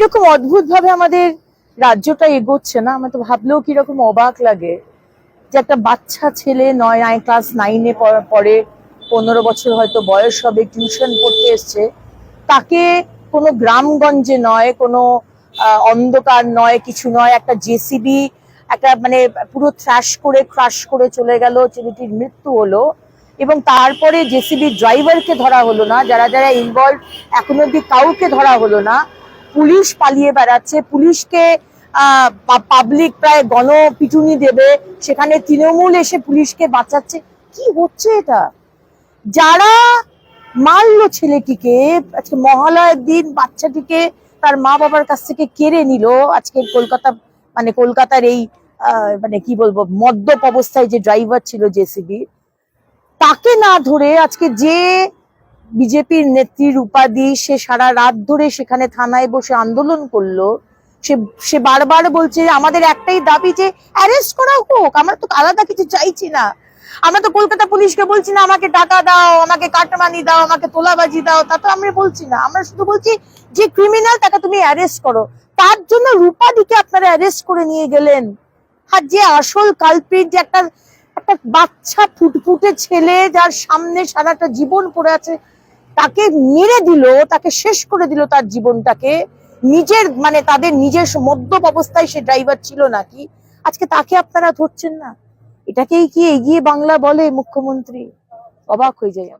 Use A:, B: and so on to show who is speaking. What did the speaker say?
A: কীরকম অদ্ভুত ভাবে আমাদের রাজ্যটা এগোচ্ছে না? আমার তো ভাবলেও কীরকম অবাক লাগে যে একটা বাচ্চা ছেলে নয় আই ক্লাস নাইনে পড়ে পনেরো বছর হয়তো বয়স হবে টিউশন পড়তে এসছে। তাকে কোনো গ্রামগঞ্জে নয়, কোনো অন্ধকার নয়, কিছু নয়, একটা জেসিবি একটা মানে পুরো থ্রাশ করে ক্রাশ করে চলে গেল, ছেলেটির মৃত্যু হলো। এবং তারপরে জেসিবি ড্রাইভারকে ধরা হলো না, যারা যারা ইনভলভ এখনও অব্দি কাউকে ধরা হলো না। পুলিশ পালিয়ে বেড়াচ্ছে। পুলিশকে পাবলিক প্রায় গণপিটুনি দেবে। সেখানে তৃণমূল এসে পুলিশকে বাঁচাচ্ছে। কি হচ্ছে এটা? যারা মারলো ছেলেটিকে, আজকে মহালয়ের দিন বাচ্চাটিকে তার মা বাবার কাছ থেকে কেড়ে নিল। আজকে কলকাতা মানে কলকাতার এই মানে কি বলব, মদ্যপ অবস্থায় যে ড্রাইভার ছিল জেসিবি তাকে না ধরে আজকে যে বিজেপির নেত্রীর উপাধি সে সারা রাত ধরে সেখানে থানায় বসে আন্দোলন করল। সে সে বারবার বলছে, আমাদের একটাই দাবি যে অ্যারেস্ট করা হোক, আমরা তো আলাদা কিছু চাইছি না। আমরা তো কলকাতা পুলিশকে বলছি না, আমাকে টাকা দাও, আমাকে কাটমানি দাও, আমাকে তোলাবাজি দাও। তা তো আমরা বলছি না। আমরা শুধু বলছি, যে ক্রিমিনাল তাকে তুমি অ্যারেস্ট করো। তার জন্য রূপাদিকে আপনারা অ্যারেস্ট করে নিয়ে গেলেন। আর যে আসল কালপ্রিট যে একটা একটা বাচ্চা ফুটফুটে ছেলে, যার সামনে সারাটা জীবন পড়ে আছে তাকে মেরে দিল, তাকে শেষ করে দিল তার জীবনটাকে। নিজের মানে তাদের নিজের মদ্যপ অবস্থায় সে ড্রাইভার ছিল নাকি? আজকে তাকে আপনারা ধরছেন না। এটাকেই কি এগিয়ে বাংলা বলে মুখ্যমন্ত্রী? অবাক হয়ে যায়